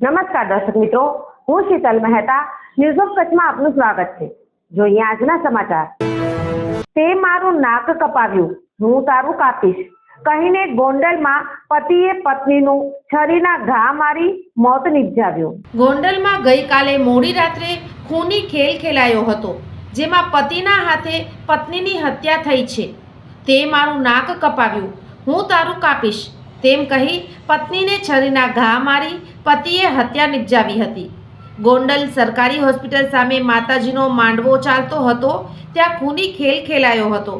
નમસ્કાર દર્શક મિત્રો, હું શીતલ મહેતા ન્યૂઝ ઓફ કચ્છમાં આપનું સ્વાગત છે. જોઈએ આજના સમાચાર. તે મારું નાક કપાવ્યું. હું તારું કાપીશ. કહીને ગોંડલમાં પતિએ પત્નીનું છરીના ઘા મારી મોત નિપજાવ્યું. ગોંડલમાં ગઈકાલે મોડી રાત્રે ખૂની ખેલ ખેલાયો હતો, જેમાં પતિના હાથે પત્નીની હત્યા થઈ છે. તે મારું નાક કપાવ્યું. હું તારું કાપીશ. તેમ કહી પત્નીને છરીના ઘા મારી પતિએ હત્યા નિપજાવી હતી. ગોંડલ સરકારી હોસ્પિટલ સામે માતાજીનો માંડવો ચાલતો હતો, ત્યાં ખૂની ખેલ ખેલાયો હતો.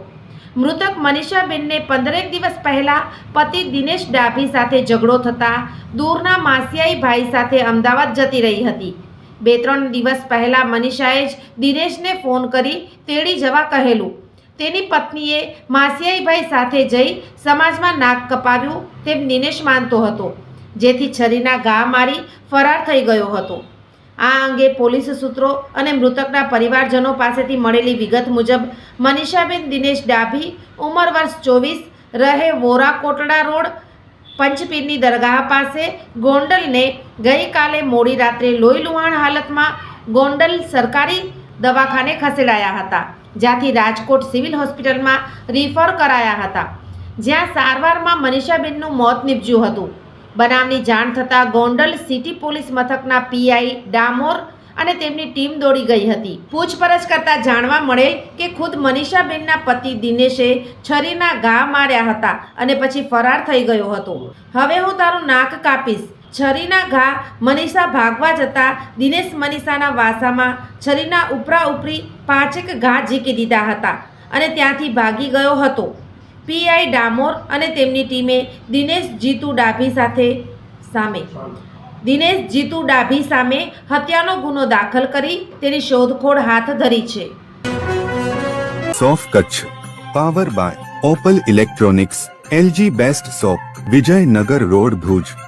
મૃતક મનીષાબેનને પંદરેક દિવસ પહેલાં પતિ દિનેશ ડાભી સાથે ઝઘડો થતા દૂરના માસિયાઈ ભાઈ સાથે અમદાવાદ જતી રહી હતી. બે ત્રણ દિવસ પહેલાં મનીષાએ જ દિનેશને ફોન કરી તેડી જવા કહેલું. તેની પત્નીએ માસિયાઈભાઈ સાથે જઈ સમાજમાં નાક કપાવ્યું તેમ દિનેશ માનતો હતો, જેથી છરીના ઘા મારી ફરાર થઈ ગયો હતો. આ અંગે પોલીસ સૂત્રો અને મૃતકના પરિવારજનો પાસેથી મળેલી વિગત મુજબ, મનીષાબેન દિનેશ ડાભી, ઉંમર વર્ષ ચોવીસ, રહે વોરા કોટડા રોડ, પંચપીરની દરગાહ પાસે, ગોંડલને ગઈકાલે મોડી રાત્રે લોહી લુહાણ હાલતમાં ગોંડલ સરકારી દવાખાને ખસેડાયા હતા, જ્યાંથી રાજકોટ સિવિલ હોસ્પિટલમાં રિફર કરાયા હતા. જ્યાં સારવારમાં મનીષાબેનનું મોત નીપજ્યું હતું. બનાવની જાણ થતાં ગોંડલ સિટી પોલીસ મથકના પીઆઈ ડામોર અને તેમની ટીમ દોડી ગઈ હતી. પૂછપરછ કરતાં જાણવા મળેલ કે ખુદ મનીષાબેનના પતિ દિનેશે છરીના ઘા માર્યા હતા અને પછી ફરાર થઈ ગયો હતો. હવે હું તારું નાક કાપીશ. છરીના ઘા મનીષા ભાગવા જતા દિનેશ મનીષાના વાસામાં છરીના ઉપરા ઉપરી પાંચેક ઘા ઝીકી દીધા હતા અને ત્યાંથી ભાગી ગયો હતો. પીઆઈ ડામોર અને તેમની ટીમે દિનેશ જીતુ ડાભી સાથે સામે દિનેશ જીતુ ડાભી સામે હત્યાનો ગુનો દાખલ કરી તેની શોધખોળ હાથ ધરી છે. સોફ Kutch, power by Opal electronics, LG best shop Vijaynagar road Bhuj.